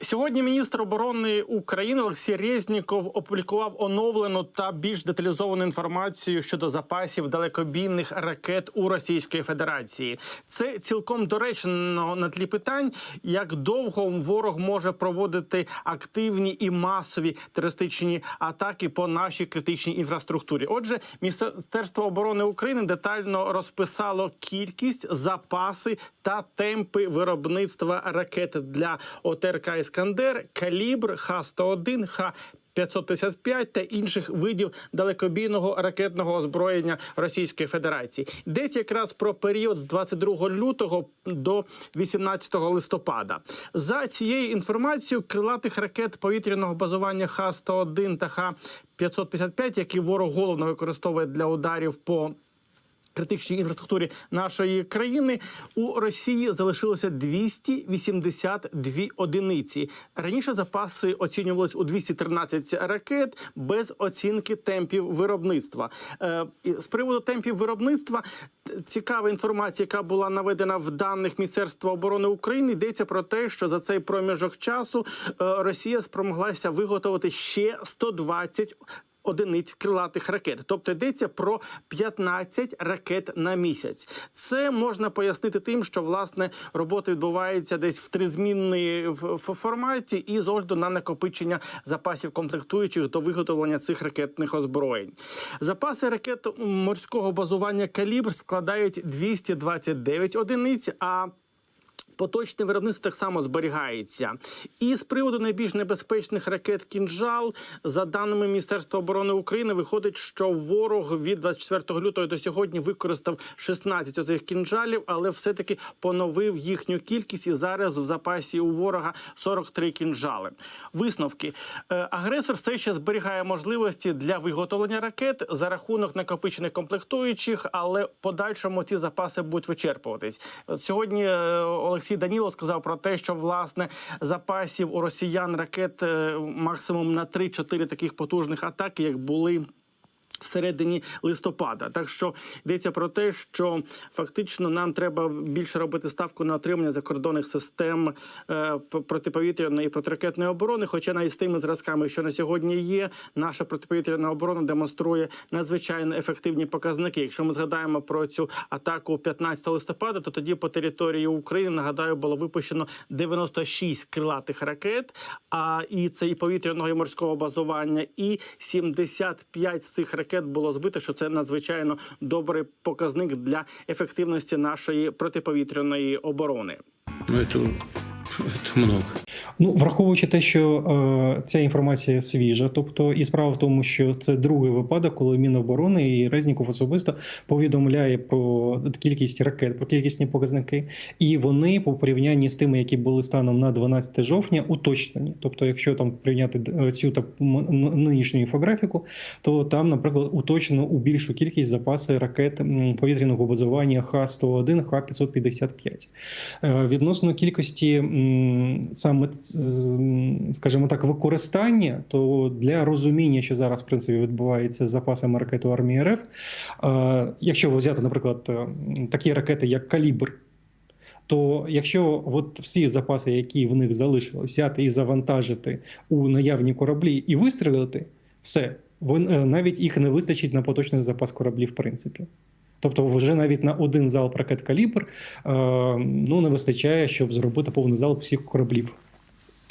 Сьогодні міністр оборони України Олексій Резніков опублікував оновлену та більш деталізовану інформацію щодо запасів далекобійних ракет у Російської Федерації. Це цілком доречно на тлі питань, як довго ворог може проводити активні і масові терористичні атаки по нашій критичній інфраструктурі. Отже, Міністерство оборони України детально розписало кількість, запаси та темпи виробництва ракет для ОТРК Іскандер, калібр, Х-101, Х. 555 та інших видів далекобійного ракетного озброєння Російської Федерації йдеться якраз про період з 22 лютого до 18 листопада. За цією інформацією, крилатих ракет повітряного базування Х-101 та Х-555, які ворог головно використовує для ударів по критичній інфраструктурі нашої країни у Росії залишилося 282 одиниці. Раніше запаси оцінювалися у 213 ракет без оцінки темпів виробництва. Е, з приводу темпів виробництва цікава інформація, яка була наведена в даних Міністерства оборони України. Йдеться про те, що за цей проміжок часу е, Росія спромоглася виготовити ще 120 одиниць крилатих ракет, тобто йдеться про 15 ракет на місяць. Це можна пояснити тим, що власне робота відбувається десь в тризмінній форматі, і з огляду на накопичення запасів комплектуючих до виготовлення цих ракетних озброєнь. Запаси ракет морського базування калібр складають 229 одиниць. А Поточне виробництво так само зберігається. І з приводу найбільш небезпечних ракет кінжал, за даними Міністерства оборони України, виходить, що ворог від 24 лютого до сьогодні використав 16 цих кінжалів, але все-таки поновив їхню кількість. І зараз в запасі у ворога 43 кінжали. Висновки Е, агресор все ще зберігає можливості для виготовлення ракет за рахунок накопичених комплектуючих, але в подальшому ці запаси будуть вичерпуватись. Сьогодні е, Олексій Данілов сказав про те, що власне запасів у росіян ракет е, максимум на 3-4 таких потужних атаки, як були. Всередині листопада, так що йдеться про те, що фактично нам треба більше робити ставку на отримання закордонних систем е, протиповітряної і протиракетної оборони. Хоча навіть з тими зразками, що на сьогодні є, наша протиповітряна оборона демонструє надзвичайно ефективні показники. Якщо ми згадаємо про цю атаку 15 листопада, то тоді по території України нагадаю було випущено 96 крилатих ракет. А і це і повітряного і морського базування, і 75 з цих ракет було збито. Що це надзвичайно добрий показник для ефективності нашої протиповітряної оборони. Ну, це, це много. Ну, враховуючи те, що е, ця інформація свіжа, тобто і справа в тому, що це другий випадок, коли Міноборони і Резніков особисто повідомляє про кількість ракет, про кількісні показники, і вони по порівнянні з тими, які були станом на 12 жовтня, уточнені. Тобто, якщо там прийняти е, цю та нинішню інфографіку, то там, наприклад, уточнено у більшу кількість запаси ракет повітряного базування Х-101, Х-555. Е, Відносно кількості саме, скажімо так, використання, то для розуміння, що зараз в принципі відбувається з запасами ракет у армії РФ, е, якщо взяти, наприклад, е, такі ракети, як Калібр. То якщо от всі запаси, які в них залишились, взяти і завантажити у наявні кораблі і вистрілити, все, е, навіть їх не вистачить на поточний запас кораблів, в принципі. Тобто, вже навіть на один залп ракет калібр ну, не вистачає, щоб зробити повний залп всіх кораблів.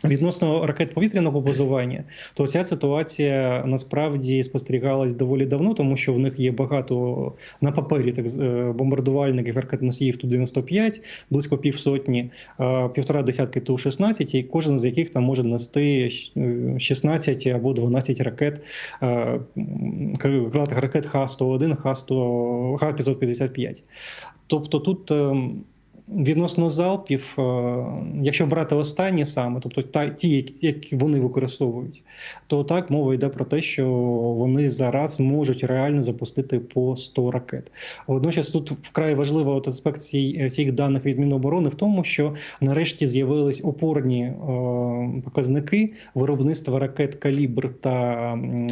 Відносно ракет повітряного базування, то ця ситуація насправді спостерігалась доволі давно, тому що в них є багато на папері так е, бомбардувальників ракетоносіїв Ту-95, близько півсотні, е, півтора десятки Ту-16, і кожен з яких там може нести е, 16 або 12 ракет, е, ракет Х-101, Х-100, Х-555. Тобто тут. Відносно залпів, е, якщо брати останні саме, тобто та ті, які- вони використовують, то так мова йде про те, що вони зараз можуть реально запустити по 100 ракет. Водночас тут вкрай важливий от аспект цій- цих даних від Міноборони в тому, що нарешті з'явились опорні е, показники виробництва ракет Калібр та м,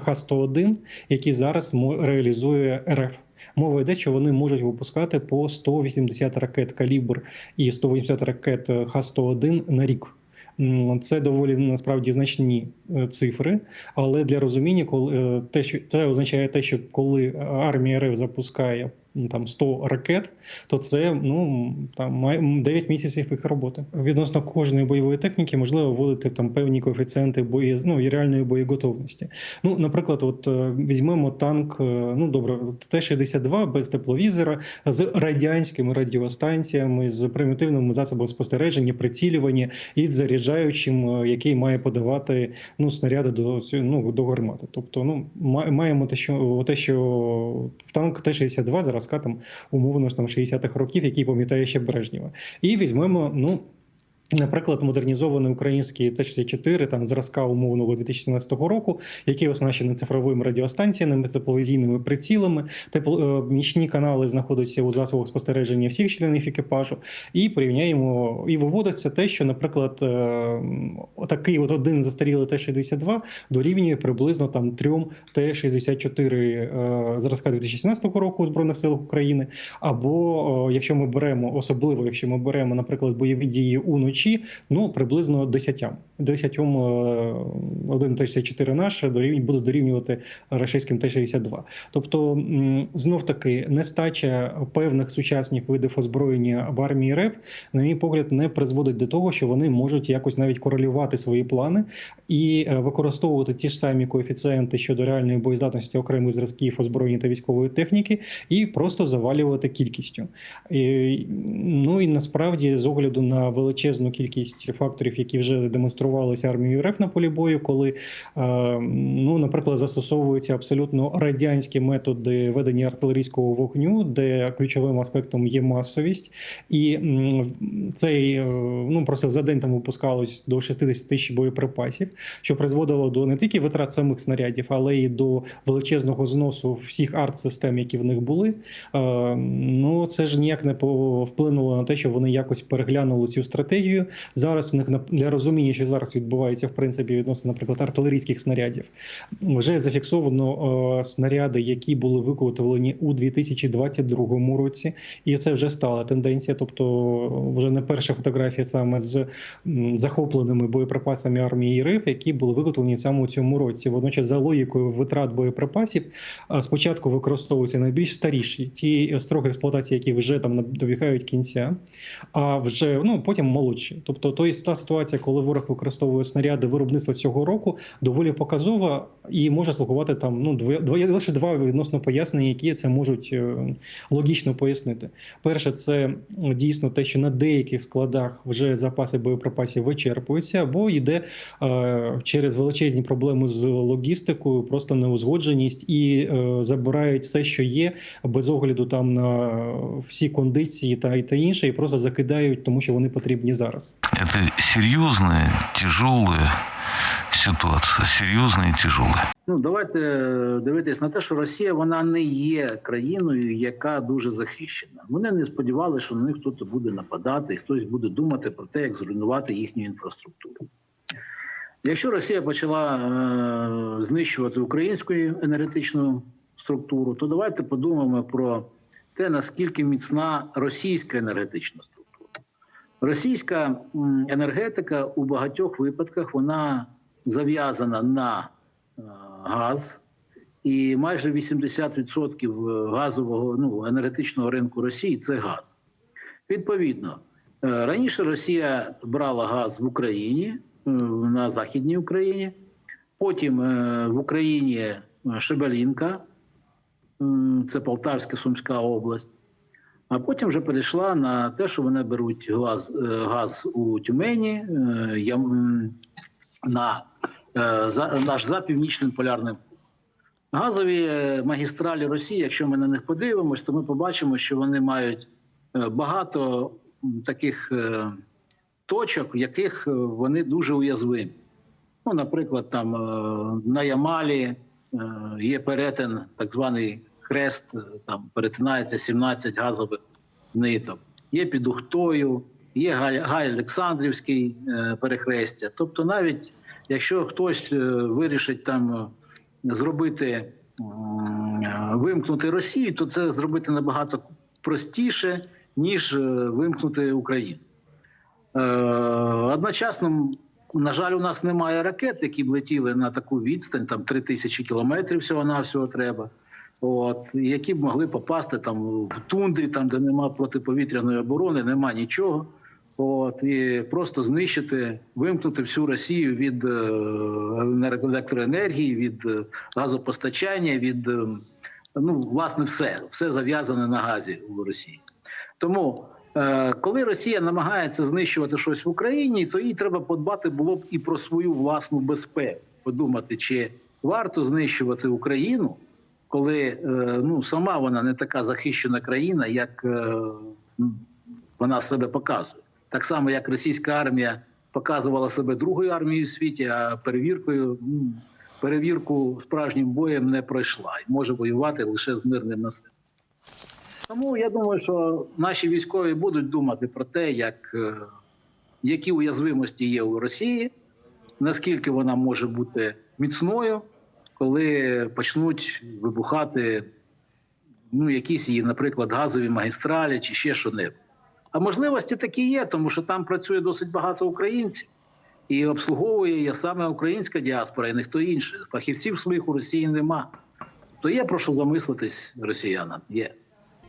Х-101, які зараз реалізує РФ. Мова йде, що вони можуть випускати по 180 ракет калібр і 180 ракет е, Х-101 на рік. Це доволі насправді значні е, цифри, але для розуміння, коли е, те, що це означає те, що коли армія РФ запускає там 100 ракет, то це ну там має 9 місяців їх роботи. Відносно кожної бойової техніки можливо вводити там певні коефіцієнти бої, ну, і реальної боєготовності. Ну, наприклад, от е, візьмемо танк, е, ну добре, Т-62 без тепловізора з радянськими радіостанціями, з примітивними засобами спостереження, прицілювання і заряджаючим, е, який має подавати ну, снаряди до ну, до гармати. Тобто, ну маємо те, що те, що танк Т-62 там умовно ж там 60-х років, який пам'ятає ще Брежнєва. І візьмемо, ну. Наприклад, модернізований український Т-64 там зразка умовного 2017 року, який оснащений цифровими радіостанціями, тепловізійними прицілами, тепло, е, канали знаходяться у засобах спостереження всіх членів екіпажу, і порівняємо і виводиться те, що, наприклад, е, такий от один застарілий Т-62 дорівнює приблизно там трьом Т-64 е, зразка 2017 року у збройних силах України. Або якщо ми беремо, особливо якщо ми беремо, наприклад, бойові дії уночі, ну приблизно 10. 10 один Т-64 наш дорівнює буде дорівнювати рашистським Т-62. Тобто, знов таки, нестача певних сучасних видів озброєння в армії РФ, на мій погляд, не призводить до того, що вони можуть якось навіть корелювати свої плани і е, використовувати ті ж самі коефіцієнти щодо реальної боєздатності окремих зразків озброєння та військової техніки, і просто завалювати кількістю. І, ну і насправді, з огляду на величезну кількість факторів, які вже демонструвалися армією РФ на полі бою, коли, е, ну, наприклад, застосовуються абсолютно радянські методи ведення артилерійського вогню, де ключовим аспектом є масовість, і цей е, ну просто за день там випускалось до 60 тисяч боєприпасів, що призводило до не тільки витрат самих снарядів, але й до величезного зносу всіх арт-систем, які в них були. Е, Ну це ж ніяк не вплинуло на те, що вони якось переглянули цю стратегію. Зараз в них для розуміння, що зараз відбувається в принципі відносно, наприклад, артилерійських снарядів, вже зафіксовано снаряди, які були виготовлені у 2022 році, і це вже стала тенденція. Тобто, вже не перша фотографія саме з захопленими боєприпасами армії РФ, які були виготовлені саме у цьому році. Водночас, за логікою витрат боєприпасів, спочатку використовуються найбільш старіші, ті строки експлуатації, які вже там добігають кінця, а вже ну потім молодші. Тобто, то та ситуація, коли ворог використовує снаряди виробництва цього року, доволі показова і може слугувати там ну двоє лише два відносно пояснення, які це можуть е, логічно пояснити. Перше, це дійсно те, що на деяких складах вже запаси боєприпасів вичерпуються, або йде е, через величезні проблеми з логістикою, просто неузгодженість і е, забирають все, що є, без огляду там на всі кондиції та, та інше, і просто закидають, тому що вони потрібні зараз. Это серьезная, тяжелая ситуация. Серьезная и тяжелая. Ну, давайте е, дивитись на те, що Росія вона не є країною, яка дуже захищена. Вони не сподівалися, що на них хтось буде нападати, і хтось буде думати про те, як зруйнувати їхню інфраструктуру. Якщо Росія почала е, знищувати українську енергетичну структуру, то давайте подумаємо про те, наскільки міцна російська енергетична структура. Російська енергетика у багатьох випадках вона зав'язана на е, газ, і майже 80% газового ну, енергетичного ринку Росії це газ. Відповідно, е, раніше Росія брала газ в Україні е, на Західній Україні, потім е, в Україні е, Шебелінка, е, це Полтавська Сумська область. А потім вже перейшла на те, що вони беруть газ, е, газ у Тюмені, е, на е, за наш за північним полярним. Газові магістралі Росії, якщо ми на них подивимось, то ми побачимо, що вони мають багато таких точок, в яких вони дуже уязвимі. Ну, наприклад, там на Ямалі є перетин, так званий хрест, е, там перетинається 17 газових ниток. Є під Ухтою, є Гай Олександрівський е, перехрестя. Тобто, навіть якщо хтось е, вирішить там зробити вимкнути Росію, то це зробити набагато простіше, ніж вимкнути Україну. Одночасно, на жаль, у нас немає ракет, які б летіли на таку відстань, там 3 тисячі кілометрів всього-навсього треба. От, які б могли попасти там в тундрі, там, де нема протиповітряної оборони, нема нічого. От, і просто знищити, вимкнути всю Росію від е, електроенергії, від е, газопостачання, від е, ну, власне, все, все зав'язане на газі у Росії. Тому, коли Росія намагається знищувати щось в Україні, то їй треба подбати було б і про свою власну безпеку. Подумати, чи варто знищувати Україну, коли е, ну, сама вона не така захищена країна, як е, вона себе показує. Так само, як російська армія показувала себе другою армією в світі, а перевіркою перевірку справжнім боєм не пройшла і може воювати лише з мирним населенням. Тому я думаю, що наші військові будуть думати про те, як, е, які уязвимості є у Росії, наскільки вона може бути міцною, коли почнуть вибухати ну, якісь її, наприклад, газові магістралі чи ще що-небудь. А можливості такі є, тому що там працює досить багато українців. І обслуговує її саме українська діаспора, і ніхто інший. Фахівців своїх у Росії нема. То є про що замислитись росіянам. Є.